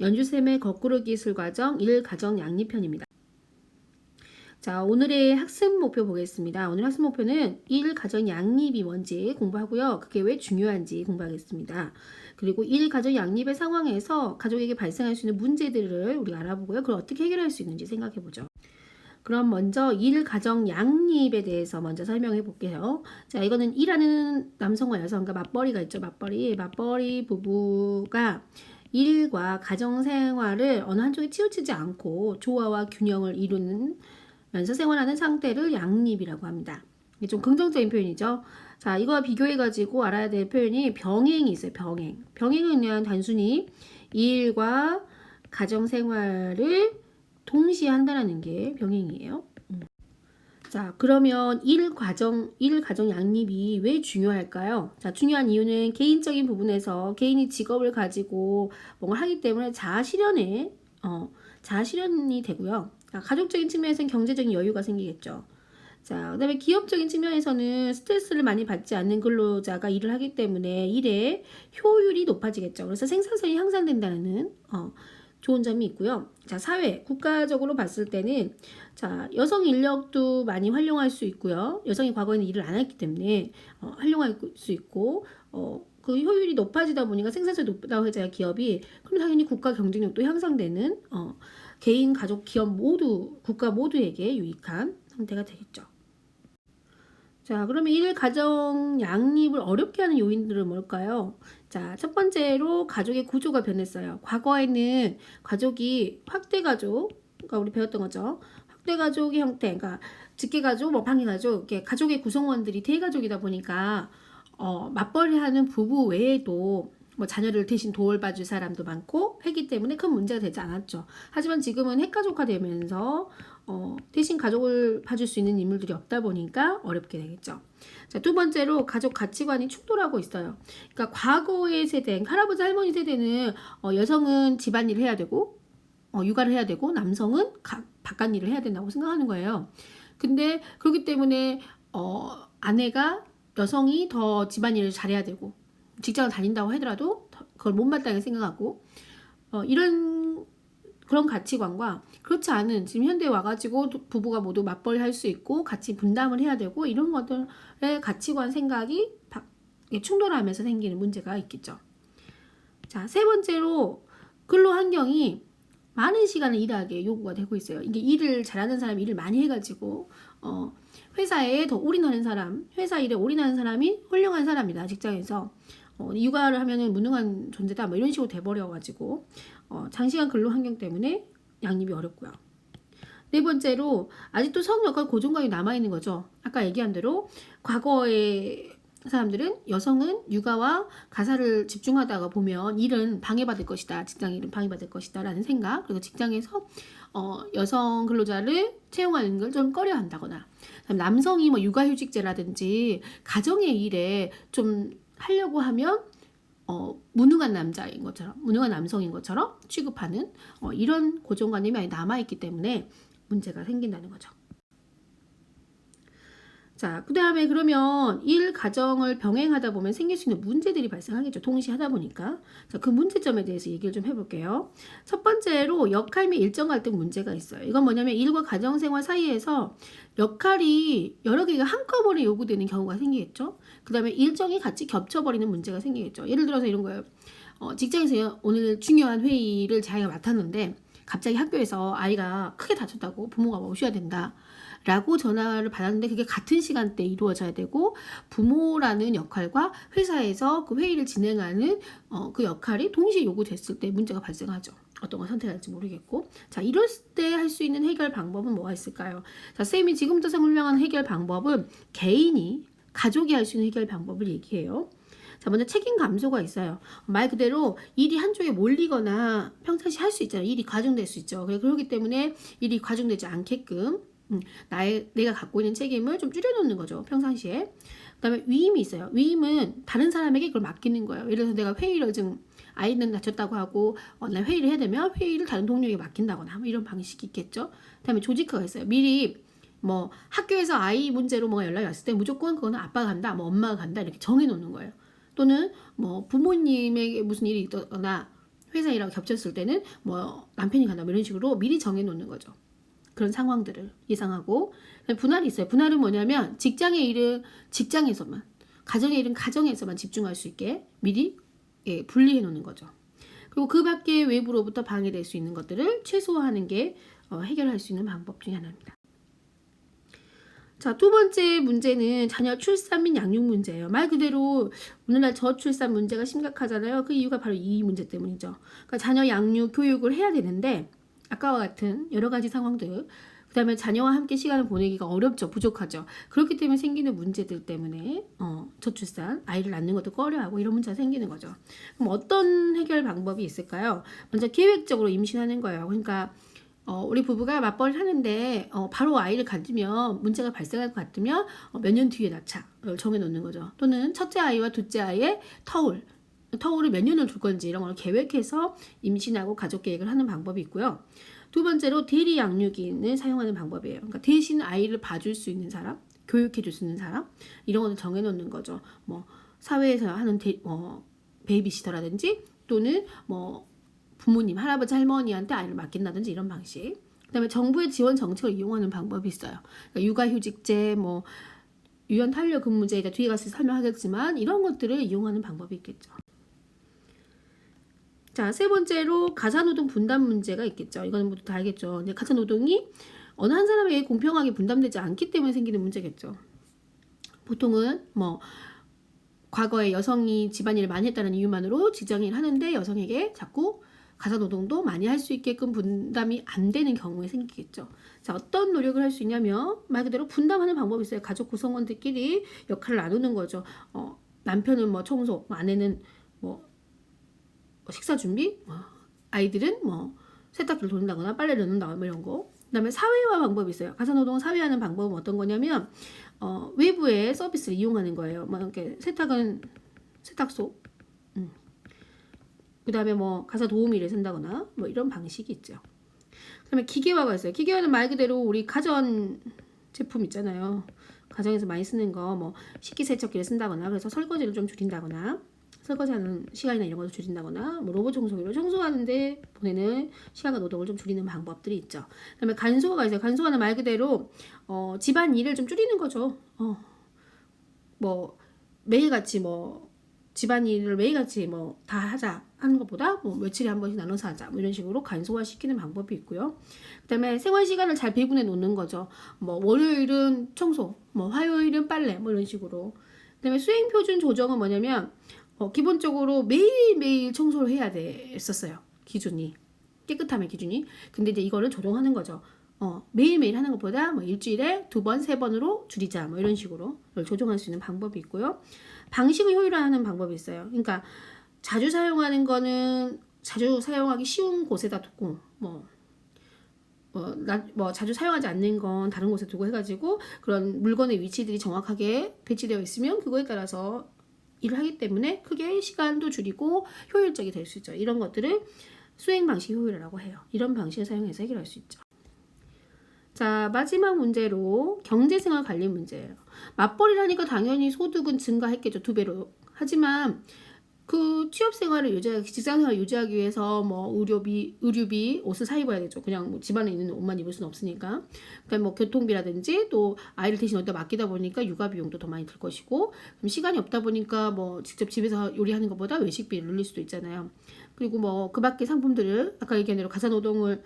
연주쌤의 거꾸로 기술 과정 1가정 양립편입니다. 자, 오늘의 학습 목표 보겠습니다. 오늘 학습 목표는 1가정 양립이 뭔지 공부하고요. 그게 왜 중요한지 공부하겠습니다. 그리고 1가정 양립의 상황에서 가족에게 발생할 수 있는 문제들을 우리가 알아보고요. 그걸 어떻게 해결할 수 있는지 생각해 보죠. 그럼 먼저 1가정 양립에 대해서 먼저 설명해 볼게요. 자, 이거는 일하는 남성과 여성, 그러니까 맞벌이가 있죠. 맞벌이. 맞벌이 부부가 일과 가정 생활을 어느 한쪽에 치우치지 않고 조화와 균형을 이루는 면서 생활하는 상태를 양립이라고 합니다. 이게 좀 긍정적인 표현이죠. 자, 이거와 비교해가지고 알아야 될 표현이 병행이 있어요. 병행. 병행은 그냥 단순히 일과 가정 생활을 동시에 한다는 게 병행이에요. 음. 자, 그러면 일 과정, 일 가정 양립이 왜 중요할까요? 자, 중요한 이유는 개인적인 부분에서 개인이 직업을 가지고 뭔가 하기 때문에 자아 실현에, 어, 자아 실현이 되고요. 자, 가족적인 측면에서는 경제적인 여유가 생기겠죠. 자, 그 다음에 기업적인 측면에서는 스트레스를 많이 받지 않는 근로자가 일을 하기 때문에 일의 효율이 높아지겠죠. 그래서 생산성이 향상된다는 어, 좋은 점이 있고요. 자, 사회, 국가적으로 봤을 때는 자, 여성 인력도 많이 활용할 수 있고요. 여성이 과거에는 일을 안 했기 때문에 어, 활용할 수 있고 어, 그 효율이 높아지다 보니까 생산성이 높다고 해야 기업이 그럼 당연히 국가 경쟁력도 향상되는 어, 개인, 가족, 기업 모두 국가 모두에게 유익한 상태가 되겠죠. 자, 그러면 일 가정 양립을 어렵게 하는 요인들은 뭘까요? 자, 첫 번째로 가족의 구조가 변했어요. 과거에는 가족이 확대 가족, 그러니까 우리 배웠던 거죠. 확대 가족의 형태, 그러니까 직계 가족, 뭐 방위 가족, 이렇게 가족의 구성원들이 대가족이다 보니까 어, 맞벌이하는 부부 외에도 뭐 자녀를 대신 돌봐줄 사람도 많고 했기 때문에 큰 문제가 되지 않았죠. 하지만 지금은 핵가족화되면서 어, 대신 가족을 봐줄 수 있는 인물들이 없다 보니까 어렵게 되겠죠. 자, 두 번째로 가족 가치관이 충돌하고 있어요. 그러니까 과거의 세대, 할아버지 할머니 세대는 어, 여성은 집안일을 해야 되고 어, 육아를 해야 되고 남성은 가, 바깥 일을 해야 된다고 생각하는 거예요. 근데 그렇기 때문에 어, 아내가 여성이 더 집안일을 잘해야 되고 직장을 다닌다고 하더라도 그걸 못마땅하게 생각하고 어, 이런 그런 가치관과 그렇지 않은 지금 현대에 와가지고 부부가 모두 맞벌이 할 수 있고 같이 분담을 해야 되고 이런 것들의 가치관 생각이 충돌하면서 생기는 문제가 있겠죠. 자, 세 번째로 근로 환경이 많은 시간을 일하게 요구가 되고 있어요. 이게 일을 잘하는 사람이 일을 많이 해가지고 어, 회사에 더 올인하는 사람, 회사 일에 올인하는 사람이 훌륭한 사람이다 직장에서 어, 육아를 하면은 무능한 존재다 뭐 이런 식으로 돼버려가지고 어, 장시간 근로 환경 때문에 양립이 어렵고요. 네 번째로 아직도 성 역할 고정관이 남아 있는 거죠. 아까 얘기한 대로 과거의 사람들은 여성은 육아와 가사를 집중하다가 보면 일은 방해받을 것이다. 직장 일은 방해받을 것이다. 라는 생각. 그리고 직장에서 어, 여성 근로자를 채용하는 걸 좀 꺼려 한다거나 남성이 뭐 육아휴직제라든지 가정의 일에 좀 하려고 하면 어, 무능한 남자인 것처럼, 무능한 남성인 것처럼 취급하는 어, 이런 고정관념이 많이 남아있기 때문에 문제가 생긴다는 거죠. 자, 그 다음에 그러면 일 가정을 병행하다 보면 생길 수 있는 문제들이 발생하겠죠. 동시에 하다 보니까. 자, 그 문제점에 대해서 얘기를 좀 해볼게요. 첫 번째로 역할 및 일정 갈등 문제가 있어요. 이건 뭐냐면 일과 가정 생활 사이에서 역할이 여러 개가 한꺼번에 요구되는 경우가 생기겠죠. 그 다음에 일정이 같이 겹쳐버리는 문제가 생기겠죠. 예를 들어서 이런 거예요. 어, 직장에서 오늘 중요한 회의를 자기가 맡았는데 갑자기 학교에서 아이가 크게 다쳤다고 부모가 오셔야 된다. 라고 전화를 받았는데 그게 같은 시간대에 이루어져야 되고 부모라는 역할과 회사에서 그 회의를 진행하는 어, 그 역할이 동시에 요구됐을 때 문제가 발생하죠. 어떤 걸 선택할지 모르겠고 자 이럴 때 할 수 있는 해결 방법은 뭐가 있을까요? 자 쌤이 지금부터 설명하는 해결 방법은 개인이 가족이 할 수 있는 해결 방법을 얘기해요. 자, 먼저 책임 감소가 있어요. 말 그대로 일이 한쪽에 몰리거나 평상시 할 수 있잖아요. 일이 과중될 수 있죠. 그렇기 때문에 일이 과중되지 않게끔 음, 나의 내가 갖고 있는 책임을 좀 줄여놓는 거죠. 평상시에. 그다음에 위임이 있어요. 위임은 다른 사람에게 그걸 맡기는 거예요. 예를 들어서 내가 회의를 지금 아이는 다쳤다고 하고 어, 나 회의를 해야 되면 회의를 다른 동료에게 맡긴다거나 뭐 이런 방식이 있겠죠. 그다음에 조직화가 있어요. 미리 뭐 학교에서 아이 문제로 뭐가 연락이 왔을 때 무조건 그거는 아빠가 간다, 뭐 엄마가 간다 이렇게 정해놓는 거예요. 또는 뭐 부모님에게 무슨 일이 있거나 회사 일하고 겹쳤을 때는 뭐 남편이 간다 뭐 이런 식으로 미리 정해 놓는 거죠. 그런 상황들을 예상하고 분할이 있어요. 분할은 뭐냐면 직장의 일은 직장에서만 가정의 일은 가정에서만 집중할 수 있게 미리 예, 분리해 놓는 거죠. 그리고 그 밖에 외부로부터 방해될 수 있는 것들을 최소화하는 게 어, 해결할 수 있는 방법 중에 하나입니다. 자, 두 번째 문제는 자녀 출산 및 양육 문제예요. 말 그대로 오늘날 저출산 문제가 심각하잖아요. 그 이유가 바로 이 문제 때문이죠. 그러니까 자녀 양육, 교육을 해야 되는데 아까와 같은 여러 가지 상황들 그 다음에 자녀와 함께 시간을 보내기가 어렵죠, 부족하죠. 그렇기 때문에 생기는 문제들 때문에 어, 저출산, 아이를 낳는 것도 꺼려하고 이런 문제가 생기는 거죠. 그럼 어떤 해결 방법이 있을까요? 먼저 계획적으로 임신하는 거예요. 그러니까 어, 우리 부부가 맞벌이를 하는데 어, 바로 아이를 가지면 문제가 발생할 것 같으면 어, 몇년 뒤에 낳자를 정해놓는 거죠. 또는 첫째 아이와 둘째 아이의 터울, 터울을 몇 년을 둘 건지 이런 걸 계획해서 임신하고 가족 계획을 하는 방법이 있고요. 두 번째로 대리 양육인을 사용하는 방법이에요. 그러니까 대신 아이를 봐줄 수 있는 사람, 교육해 줄 수 있는 사람 이런 것을 정해놓는 거죠. 뭐 사회에서 하는 대, 어, 베이비시터라든지 또는 뭐 부모님, 할아버지, 할머니한테 아이를 맡긴다든지 이런 방식. 그다음에 정부의 지원 정책을 이용하는 방법이 있어요. 그러니까 육아휴직제, 뭐 유연 탄력 근무제 이제 뒤에 가서 설명하겠지만 이런 것들을 이용하는 방법이 있겠죠. 자, 세 번째로 가사노동 분담 문제가 있겠죠. 이거는 모두 다 알겠죠. 근데 가사노동이 어느 한 사람에게 공평하게 분담되지 않기 때문에 생기는 문제겠죠. 보통은 뭐 과거에 여성이 집안일을 많이 했다는 이유만으로 직장일 하는데 여성에게 자꾸 가사 노동도 많이 할 수 있게끔 분담이 안 되는 경우에 생기겠죠. 자, 어떤 노력을 할 수 있냐면 말 그대로 분담하는 방법이 있어요. 가족 구성원들끼리 역할을 나누는 거죠. 어, 남편은 뭐 청소, 아내는 뭐 식사 준비, 뭐 아이들은 뭐 세탁기를 돌린다거나 빨래를 넣는다거나 뭐 이런 거. 그다음에 사회화 방법이 있어요. 가사노동을 사회화하는 방법은 어떤 거냐면 어, 외부의 서비스를 이용하는 거예요. 뭐 이렇게 세탁은 세탁소, 음. 그다음에 뭐 가사 도우미를 쓴다거나 뭐 이런 방식이 있죠. 그다음에 기계화가 있어요. 기계화는 말 그대로 우리 가전 제품 있잖아요. 가정에서 많이 쓰는 거 뭐 식기세척기를 쓴다거나 그래서 설거지를 좀 줄인다거나 설거지하는 시간이나 이런 것을 줄인다거나 뭐 로봇 청소기로 청소하는데 보내는 시간과 노동을 좀 줄이는 방법들이 있죠. 그다음에 간소화가 있어요. 간소화는 말 그대로 어, 집안 일을 좀 줄이는 거죠. 어, 뭐 매일같이 뭐 집안 일을 매일같이 뭐 다 하자 하는 것보다 뭐 며칠에 한 번씩 나눠서 하자 뭐 이런 식으로 간소화 시키는 방법이 있고요. 그다음에 생활 시간을 잘 배분해 놓는 거죠. 뭐 월요일은 청소, 뭐 화요일은 빨래 뭐 이런 식으로. 그다음에 수행 표준 조정은 뭐냐면 어, 기본적으로 매일매일 청소를 해야 됐었어요. 기준이. 깨끗함의 기준이. 근데 이제 이거를 조정하는 거죠. 어, 매일매일 하는 것보다 뭐 일주일에 두 번, 세 번으로 줄이자. 뭐 이런 식으로 조정할 수 있는 방법이 있고요. 방식을 효율화하는 방법이 있어요. 그러니까 자주 사용하는 거는 자주 사용하기 쉬운 곳에다 두고 뭐 뭐, 나, 뭐 자주 사용하지 않는 건 다른 곳에 두고 해가지고 그런 물건의 위치들이 정확하게 배치되어 있으면 그거에 따라서 일을 하기 때문에 크게 시간도 줄이고 효율적이 될 수 있죠. 이런 것들을 수행 방식 효율이라고 해요. 이런 방식을 사용해서 해결할 수 있죠. 자, 마지막 문제로 경제생활 관리 문제예요. 맞벌이를 하니까 당연히 소득은 증가했겠죠. 두 배로. 하지만 그 취업 생활을 유지하기, 직장 생활을 유지하기 위해서 뭐 의료비, 의료비, 옷을 사 입어야 되죠. 그냥 뭐 집안에 있는 옷만 입을 수는 없으니까. 그다음 뭐 교통비라든지 또 아이를 대신 어디다 맡기다 보니까 육아 비용도 더 많이 들 것이고, 그럼 시간이 없다 보니까 뭐 직접 집에서 요리하는 것보다 외식비를 늘릴 수도 있잖아요. 그리고 뭐 그 밖에 상품들을 아까 얘기한 대로 가사 노동을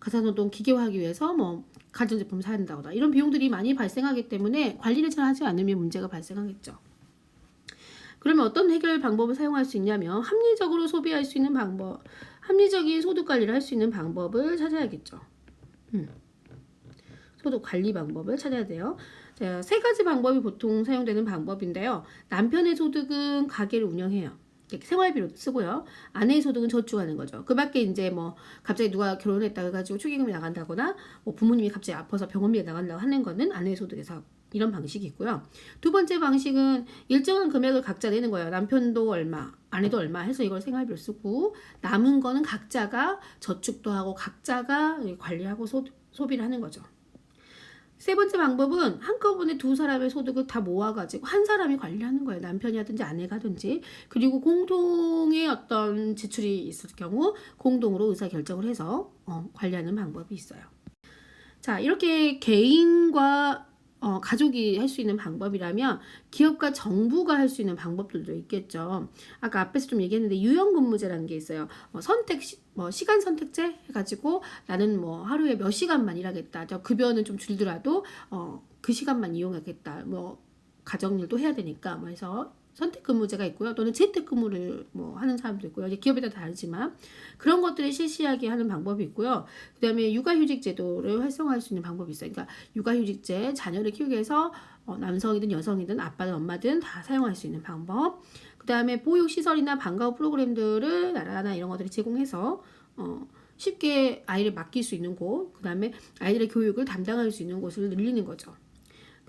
가사노동 기계화하기 위해서 뭐 가전제품을 사야 된다거나 이런 비용들이 많이 발생하기 때문에 관리를 잘 하지 않으면 문제가 발생하겠죠. 그러면 어떤 해결 방법을 사용할 수 있냐면 합리적으로 소비할 수 있는 방법, 합리적인 소득 관리를 할 수 있는 방법을 찾아야겠죠. 음. 소득 관리 방법을 찾아야 돼요. 자, 세 가지 방법이 보통 사용되는 방법인데요. 남편의 소득은 가게를 운영해요. 생활비로 쓰고요. 아내의 소득은 저축하는 거죠. 그 밖에 이제 뭐 갑자기 누가 결혼했다 해가지고 축의금이 나간다거나 뭐 부모님이 갑자기 아파서 병원비가 나간다고 하는 거는 아내의 소득에서 이런 방식이 있고요. 두 번째 방식은 일정한 금액을 각자 내는 거예요. 남편도 얼마, 아내도 얼마 해서 이걸 생활비로 쓰고 남은 거는 각자가 저축도 하고 각자가 관리하고 소, 소비를 하는 거죠. 세 번째 방법은 한꺼번에 두 사람의 소득을 다 모아가지고 한 사람이 관리하는 거예요. 남편이 하든지 아내가 하든지. 그리고 공동의 어떤 지출이 있을 경우 공동으로 의사 결정을 해서 어, 관리하는 방법이 있어요. 자, 이렇게 개인과 어, 가족이 할 수 있는 방법이라면 기업과 정부가 할 수 있는 방법들도 있겠죠. 아까 앞에서 좀 얘기했는데 유연근무제라는 게 있어요. 어, 선택 시, 뭐 시간 선택제 해가지고 나는 뭐 하루에 몇 시간만 일하겠다. 저 급여는 좀 줄더라도 어, 그 시간만 이용하겠다. 뭐 가정일도 해야 되니까 뭐 해서 선택 근무제가 있고요. 또는 재택 근무를 뭐 하는 사람도 있고요. 이제 기업에 따라 다르지만 그런 것들을 실시하게 하는 방법이 있고요. 그다음에 육아휴직 제도를 활성화할 수 있는 방법이 있어요. 그러니까 육아휴직제 자녀를 키우기 위해서 어, 남성이든 여성이든 아빠든 엄마든 다 사용할 수 있는 방법. 그다음에 보육 시설이나 방과후 프로그램들을 나라나 이런 것들을 제공해서 어, 쉽게 아이를 맡길 수 있는 곳, 그다음에 아이들의 교육을 담당할 수 있는 곳을 늘리는 거죠.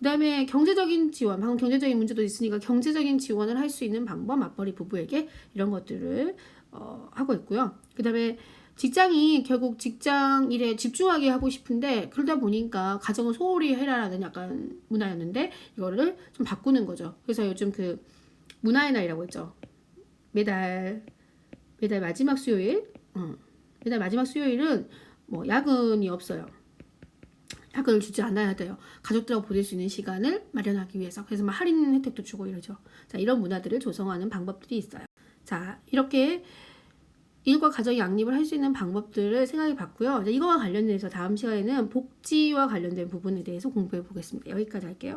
그다음에 경제적인 지원, 방금 경제적인 문제도 있으니까 경제적인 지원을 할 수 있는 방법, 맞벌이 부부에게 이런 것들을 어, 하고 있고요. 그다음에 직장이 결국 직장 일에 집중하게 하고 싶은데 그러다 보니까 가정을 소홀히 해라라는 약간 문화였는데 이거를 좀 바꾸는 거죠. 그래서 요즘 그 문화의 날이라고 했죠. 매달 매달 마지막 수요일, 어, 매달 마지막 수요일은 뭐 야근이 없어요. 야근을 주지 않아야 돼요. 가족들하고 보낼 수 있는 시간을 마련하기 위해서. 그래서 막 할인 혜택도 주고 이러죠. 자, 이런 문화들을 조성하는 방법들이 있어요. 자, 이렇게 일과 가정 양립을 할 수 있는 방법들을 생각해 봤고요. 이거와 관련돼서 다음 시간에는 복지와 관련된 부분에 대해서 공부해 보겠습니다. 여기까지 할게요.